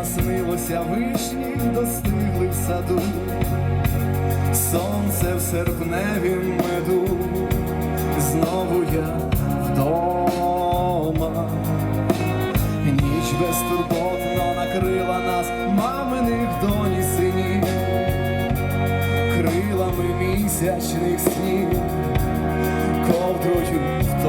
Наснилося вишні достигли в саду, сонце в серпневім меду, знову я вдома. Ніч безтурботно накрила нас маминих доні синів, крилами місячних снів, ковдрою в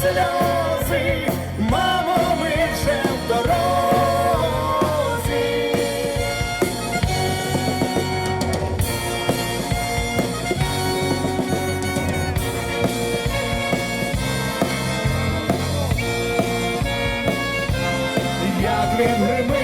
сльози, мамо, ми вже в дорозі. Як він гримить